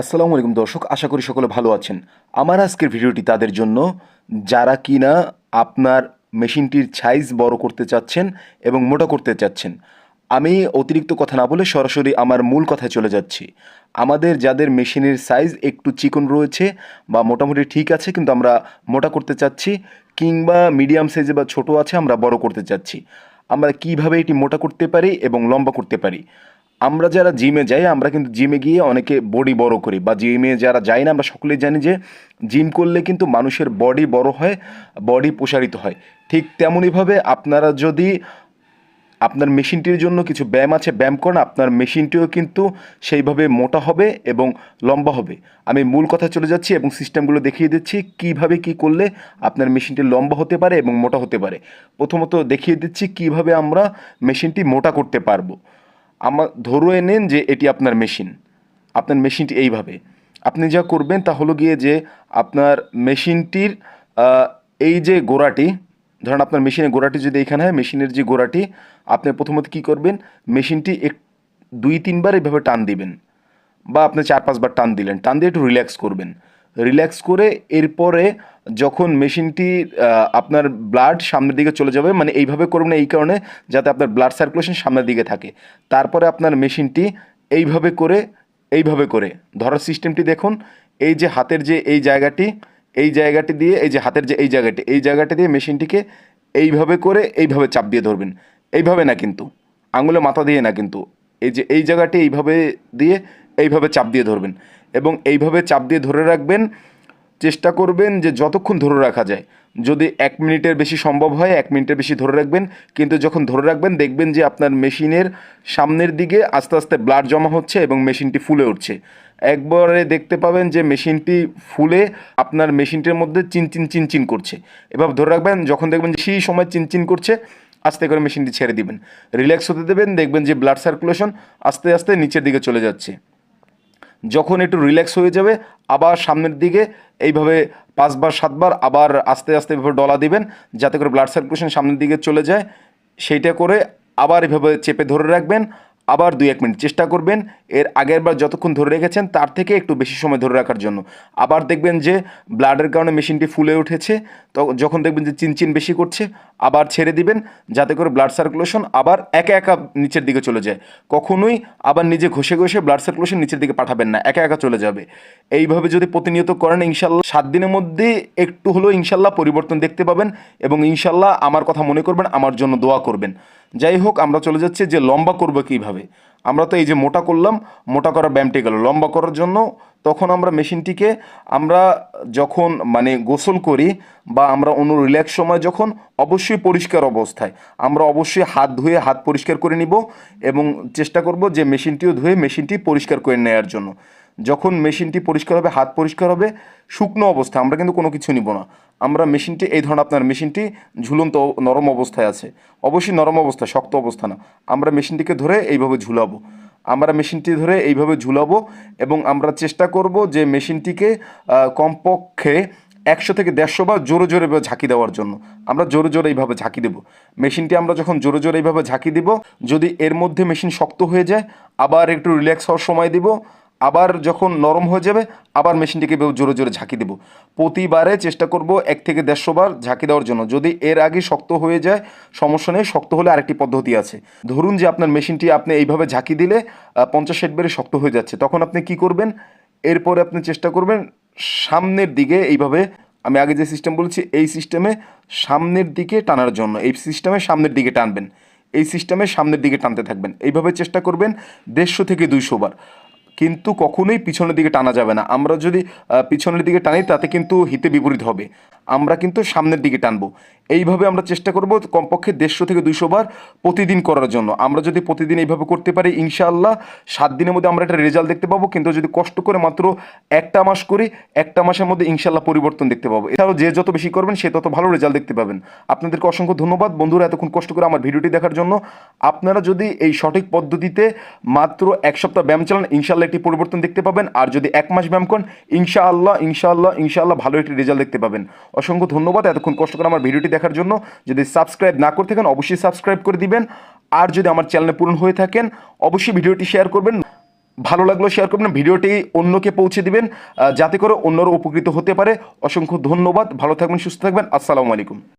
আসসালামু আলাইকুম দর্শক, আশা করি সকলে ভালো আছেন। আমার আজকের ভিডিওটি তাদের জন্য যারা কিনা আপনার মেশিনটির সাইজ বড় করতে চাচ্ছেন এবং মোটা করতে চাচ্ছেন, আমি অতিরিক্ত কথা না বলে সরাসরি আমার মূল কথায় চলে যাচ্ছি। আমাদের যাদের মেশিনের সাইজ একটু চিকন রয়েছে বা মোটামুটি ঠিক আছে কিন্তু আমরা মোটা করতে চাচ্ছি কিংবা মিডিয়াম সাইজে বা ছোট আছে, আমরা বড় করতে চাচ্ছি, আমরা কীভাবে এটি মোটা করতে পারি এবং লম্বা করতে পারি? আমরা যারা জিমে যাই, আমরা কিন্তু জিমে গিয়ে অনেকে বডি বড় করি বা জিমে যারা যাই না, আমরা সকলেই জানি যে জিম করলে কিন্তু মানুষের বডি বড় হয় বডি প্রসারিত হয়। ঠিক তেমনইভাবে আপনারা যদি আপনার মেশিনটির জন্য কিছু ব্যায়াম আছে, ব্যায়াম করেন, আপনার মেশিনটিও কিন্তু সেইভাবে মোটা হবে এবং লম্বা হবে। আমি মূল কথা চলে যাচ্ছি এবং সিস্টেমগুলো দেখিয়ে দিচ্ছি, কীভাবে কি করলে আপনার মেশিনটি লম্বা হতে পারে এবং মোটা হতে পারে। প্রথমত দেখিয়ে দিচ্ছি কীভাবে আমরা মেশিনটি মোটা করতে পারব। আমার ধরে নেন যে এটি আপনার মেশিন। আপনার মেশিনটি এইভাবে। আপনি যা করবেন তা হলো গিয়ে যে আপনার মেশিনটির এই যে গোড়াটি, ধরেন আপনার মেশিনের গোড়াটি যদি এখানে হয়, মেশিনের যে গোড়াটি, আপনি প্রথমত কী করবেন? মেশিনটি এক, দুই, তিনবার এভাবে টান দিবেন বা আপনি চার, পাঁচবার টান দিলেন। টান দিয়ে একটু রিল্যাক্স করবেন। রিল্যাক্স করে এরপরে যখন মেশিনটি আপনার ব্লাড সামনের দিকে চলে যাবে মানে এইভাবে করবেন এই কারণে যাতে আপনার ব্লাড সার্কুলেশন সামনের দিকে থাকে। তারপরে আপনার মেশিনটি এইভাবে করে এইভাবে করে। ধরার সিস্টেমটি দেখুন, এই যে হাতের যে এই জায়গাটি এই জায়গাটি দিয়ে, এই যে হাতের যে এই জায়গাটি এই জায়গাটি দিয়ে মেশিনটিকে এইভাবে করে, এইভাবে চাপ দিয়ে ধরবেন। এইভাবে না কিন্তু, আঙুলে মাথা দিয়ে না কিন্তু, এই যে এই জায়গাটি এইভাবে দিয়ে, এইভাবে চাপ দিয়ে ধরবেন। এবং এইভাবে চাপ দিয়ে ধরে রাখবেন। চেষ্টা করবেন যে যতক্ষণ ধরে রাখা যায়। যদি এক মিনিটের বেশি সম্ভব হয়, এক মিনিটের বেশি ধরে রাখবেন। কিন্তু যখন ধরে রাখবেন, দেখবেন যে আপনার মেশিনের সামনের দিকে আস্তে আস্তে ব্লাড জমা হচ্ছে এবং মেশিনটি ফুলে উঠছে। একবারে দেখতে পাবেন যে মেশিনটি ফুলে আপনার মেশিনটির মধ্যে চিনচিন চিনচিন করছে। এভাবে ধরে রাখবেন, যখন দেখবেন যে সেই সময় চিনচিন করছে, আস্তে করে মেশিনটি ছেড়ে দিবেন। রিল্যাক্স হতে দেবেন, দেখবেন যে ব্লাড সার্কুলেশন আস্তে আস্তে নিচের দিকে চলে যাচ্ছে। যখন একটু রিল্যাক্স হয়ে যাবে, আবার সামনের দিকে এইভাবে পাঁচবার, সাতবার আবার আস্তে আস্তে এভাবে ডলা দিবেন, যাতে করে ব্লাড সার্কুলেশন সামনের দিকে চলে যায়। সেইটা করে আবার এভাবে চেপে ধরে রাখবেন। আবার দুই এক মিনিট চেষ্টা করবেন। এর আগের বার যতক্ষণ ধরে রেখেছেন, তার থেকে একটু বেশি সময় ধরে রাখার জন্য। আবার দেখবেন যে, ব্লাডের কারণে মেশিনটি ফুলে উঠেছে। তো যখন দেখবেন যে চিনচিন বেশি করছে, আবার ছেড়ে দিবেন, যাতে করে ব্লাড সার্কুলেশন আবার একা একা নিচের দিকে চলে যায়। কখনোই আবার নিজে ঘষে ঘষে ব্লাড সার্কুলেশন নিচের দিকে পাঠাবেন না, একা একা চলে যাবে। এইভাবে যদি প্রতিনিয়ত করেন, ইনশাল্লাহ সাত দিনের মধ্যে একটু হলেও ইনশাল্লাহ পরিবর্তন দেখতে পাবেন এবং ইনশাল্লাহ আমার কথা মনে করবেন, আমার জন্য দোয়া করবেন। যাই হোক আমরা চলে যাচ্ছি যে লম্বা করব কীভাবে? আমরা তো এই যে মোটা করলাম, মোটা করার ব্যায়ামটি গেল। লম্বা করার জন্য তখন আমরা মেশিনটিকে আমরা যখন মানে গোসল করি বা আমরা অন্য রিল্যাক্স সময় যখন অবশ্যই পরিষ্কার অবস্থায়, আমরা অবশ্যই হাত ধুয়ে হাত পরিষ্কার করে নিব এবং চেষ্টা করব যে মেশিনটিও ধুয়ে মেশিনটি পরিষ্কার করে নেওয়ার জন্য। যখন মেশিনটি পরিষ্কার হবে, হাত পরিষ্কার হবে, শুকনো অবস্থায়, আমরা কিন্তু কোনো কিছু নিব না। আমরা মেশিনটি, এই ধরনের আপনার মেশিনটি ঝুলন্ত নরম অবস্থায় আছে। অবশ্যই নরম অবস্থা, শক্ত অবস্থা না। আমরা মেশিনটিকে ধরে এইভাবে ঝুলাবো। আমরা মেশিনটি ধরে এইভাবে ঝুলাবো এবং আমরা চেষ্টা করব যে মেশিনটিকে কমপক্ষে একশো থেকে দেড়শো বার জোরে জোরে ঝাঁকি দেওয়ার জন্য। আমরা জোরে জোরে এইভাবে ঝাঁকি দেবো। মেশিনটি আমরা যখন জোরে জোরে এইভাবে ঝাঁকি দিব, যদি এর মধ্যে মেশিন শক্ত হয়ে যায়, আবার একটু রিল্যাক্স হওয়ার সময় দিব আবার যখন নরম হয়ে যাবে, আবার মেশিনটিকে জোরে জোরে ঝাঁকি দেবো। প্রতিবারে চেষ্টা করব এক থেকে দেড়শো বার ঝাঁকি দেওয়ার জন্য। যদি এর আগে শক্ত হয়ে যায়, সমস্যা নেই, শক্ত হলে আরেকটি পদ্ধতি আছে। ধরুন যে আপনার মেশিনটি আপনি এইভাবে ঝাঁকি দিলে পঞ্চাশ ষাট বেড়ে শক্ত হয়ে যাচ্ছে। তখন আপনি কি করবেন? এরপরে আপনি চেষ্টা করবেন সামনের দিকে এইভাবে, আমি আগে যে সিস্টেম বলেছি, এই সিস্টেমে সামনের দিকে টানার জন্য। এই সিস্টেমে সামনের দিকে টানবেন। এই সিস্টেমে সামনের দিকে টানতে থাকবেন। এইভাবে চেষ্টা করবেন দেড়শো থেকে দুইশো বার। কিন্তু কখনোই পিছনের দিকে টানা যাবে না। আমরা যদি পিছনের দিকে টানি, তাতে কিন্তু হিতে বিপরীত হবে। আমরা কিন্তু সামনের দিকে টানবো। এইভাবে আমরা চেষ্টা করব কমপক্ষে দেড়শো থেকে দুইশো বার প্রতিদিন করার জন্য। আমরা যদি প্রতিদিন এইভাবে করতে পারি, ইনশাআল্লাহ সাত দিনের মধ্যে আমরা একটা রেজাল্ট দেখতে পাবো, কিন্তু যদি কষ্ট করে মাত্র একটা মাস করি, একটা মাসের মধ্যে ইনশাআল্লাহ পরিবর্তন দেখতে পাবো। এছাড়াও যে যত বেশি করবেন, সে তত ভালো রেজাল্ট দেখতে পাবেন। আপনাদেরকে অসংখ্য ধন্যবাদ। বন্ধুরা, এতক্ষণ কষ্ট করে আমার ভিডিওটি দেখার জন্য আপনারা যদি এই সঠিক পদ্ধতিতে মাত্র এক সপ্তাহ ব্যায়াম চালান, ইনশাআল্লাহ একটি পরিবর্তন দেখতে পাবেন। আর যদি এক মাস ব্যায়াম করেন, ইনশাআল্লাহ ইনশাআল্লাহ ইনশাআল্লাহ ভালো একটি রেজাল্ট দেখতে পাবেন। অসংখ্য ধন্যবাদ। এতক্ষণ কষ্ট করে আমার ভিডিওটি দেখার জন্য যদি সাবস্ক্রাইব না করে থাকেন, অবশ্যই সাবস্ক্রাইব করে দিবেন। আর যদি আমার চ্যানেলে পূরণ হয়ে থাকেন, অবশ্যই ভিডিওটি শেয়ার করবেন। ভালো লাগল শেয়ার করবেন, ভিডিওটি অন্যকে পৌঁছে দিবেন যাতে করে অন্যরা উপকৃত হতে পারে। অসংখ্য ধন্যবাদ, ভালো থাকবেন, সুস্থ থাকবেন। আসসালামু আলাইকুম।